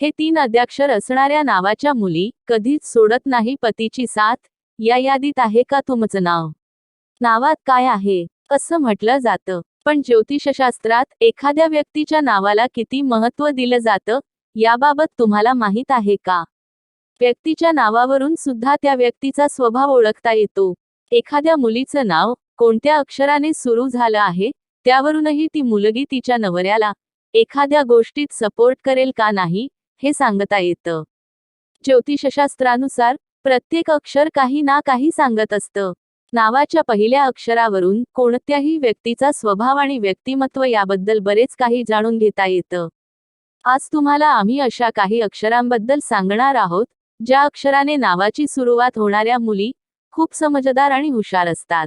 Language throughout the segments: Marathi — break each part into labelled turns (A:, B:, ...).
A: हे तीन अद्याक्षर असणाऱ्या नावाच्या मुली कधीच सोडत नाही पतीची साथ या यादीत आहे का तुमचं नाव? नावात काय आहे? असं म्हटलं जातं. पण ज्योतिषशास्त्रात एखाद्या व्यक्तीच्या नावाला किती महत्त्व दिलं जातं याबाबत तुम्हाला माहीत आहे का? व्यक्तीच्या नावावरून सुद्धा त्या व्यक्तीचा स्वभाव ओळखता येतो. एखाद्या मुलीचं नाव कोणत्या अक्षराने सुरू झालं आहे त्यावरूनही ती मुलगी तिच्या नवऱ्याला एखाद्या गोष्टीत सपोर्ट करेल का नाही हे सांगता येतं. ज्योतिषशास्त्रानुसार प्रत्येक अक्षर काही ना काही सांगत असतं. नावाच्या पहिल्या अक्षरावरून कोणत्याही व्यक्तीचा स्वभाव आणि व्यक्तिमत्व याबद्दल बरेच काही जाणून घेता येतं. आज तुम्हाला आम्ही अशा काही अक्षरांबद्दल सांगणार आहोत ज्या अक्षराने नावाची सुरुवात होणाऱ्या मुली खूप समजदार आणि हुशार असतात.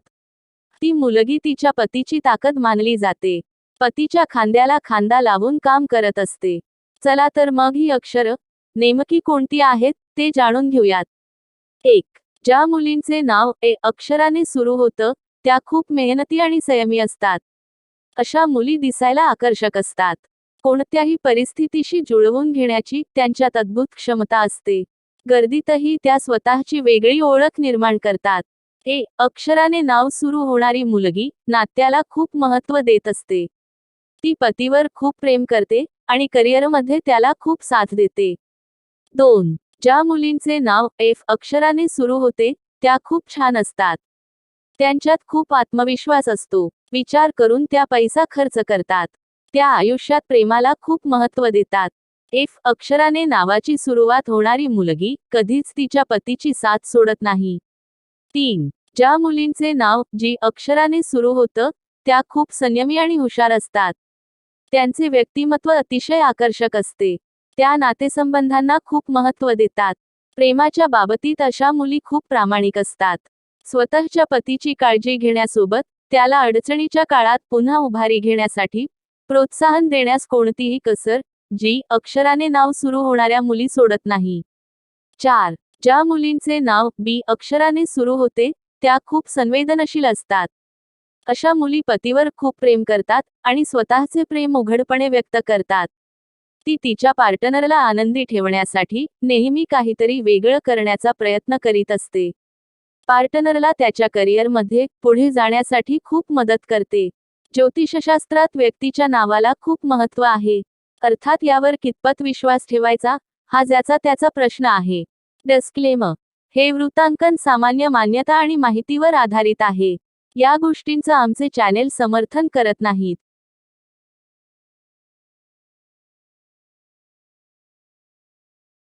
A: ती मुलगी तिच्या पतीची ताकद मानली जाते. पतीच्या खांद्याला खांदा लावून काम करत असते. चला तर मग ही अक्षरं नेमकी कोणती आहेत ते जाणून घेऊयात. एक ज्या मुलींचे नाव ए अक्षराने सुरू होतं त्या खूप मेहनती आणि संयमी असतात. अशा मुली दिसायला आकर्षक असतात. कोणत्याही परिस्थितीशी जुळवून घेण्याची त्यांच्यात अद्भुत क्षमता असते. गर्दीतही त्या स्वतःची वेगळी ओळख निर्माण करतात. ए अक्षराने नाव सुरू होणारी मुलगी नात्याला खूप महत्त्व देत असते. ती पतीवर खूप प्रेम करते आणि करिअरमध्ये त्याला खूप साथ देते. दोन ज्या मुलींचे नाव एफ अक्षराने सुरू होते त्या खूप छान असतात. त्यांच्यात खूप आत्मविश्वास असतो. विचार करून त्या पैसा खर्च करतात. त्या आयुष्यात प्रेमाला खूप महत्त्व देतात. एफ अक्षराने नावाची सुरुवात होणारी मुलगी कधीच तिच्या पतीची साथ सोडत नाही. तीन ज्या मुलींचे नाव जी अक्षराने सुरू होतं त्या खूप संयमी आणि हुशार असतात. त्यांचे व्यक्तिमत्व अतिशय आकर्षक असते. त्या नातेसंबंधांना खूप महत्त्व देतात. प्रेमाच्या बाबतीत अशा मुली खूप प्रामाणिक असतात. स्वतःच्या पतीची काळजी घेण्यासोबत त्याला अडचणीच्या काळात पुन्हा उभारी घेण्यासाठी प्रोत्साहन देण्यास कोणतीही कसर जी अक्षराने नाव सुरू होणाऱ्या मुली सोडत नाही. चार. ज्या मुलींचे नाव बी अक्षराने सुरू होते त्या खूप संवेदनशील असतात. अशा मुली पतीवर खूप प्रेम करतात आणि स्वतःचे प्रेम उघडपणे व्यक्त करतात. ती तिच्या पार्टनरला आनंदी ठेवण्यासाठी नेहमी काहीतरी वेगळं करण्याचा प्रयत्न करीत असते. पार्टनरला त्याच्या करिअरमध्ये पुढे जाण्यासाठी खूप मदत करते. ज्योतिषशास्त्रात व्यक्तीच्या नावाला खूप महत्त्व आहे. अर्थात यावर कितपत विश्वास ठेवायचा हा ज्याचा त्याचा प्रश्न आहे. डस्क्लेम हे वृत्तांकन सामान्य मान्यता आणि माहितीवर आधारित आहे. या गोष्टींचं आमचे चॅनेल समर्थन करत नाहीत.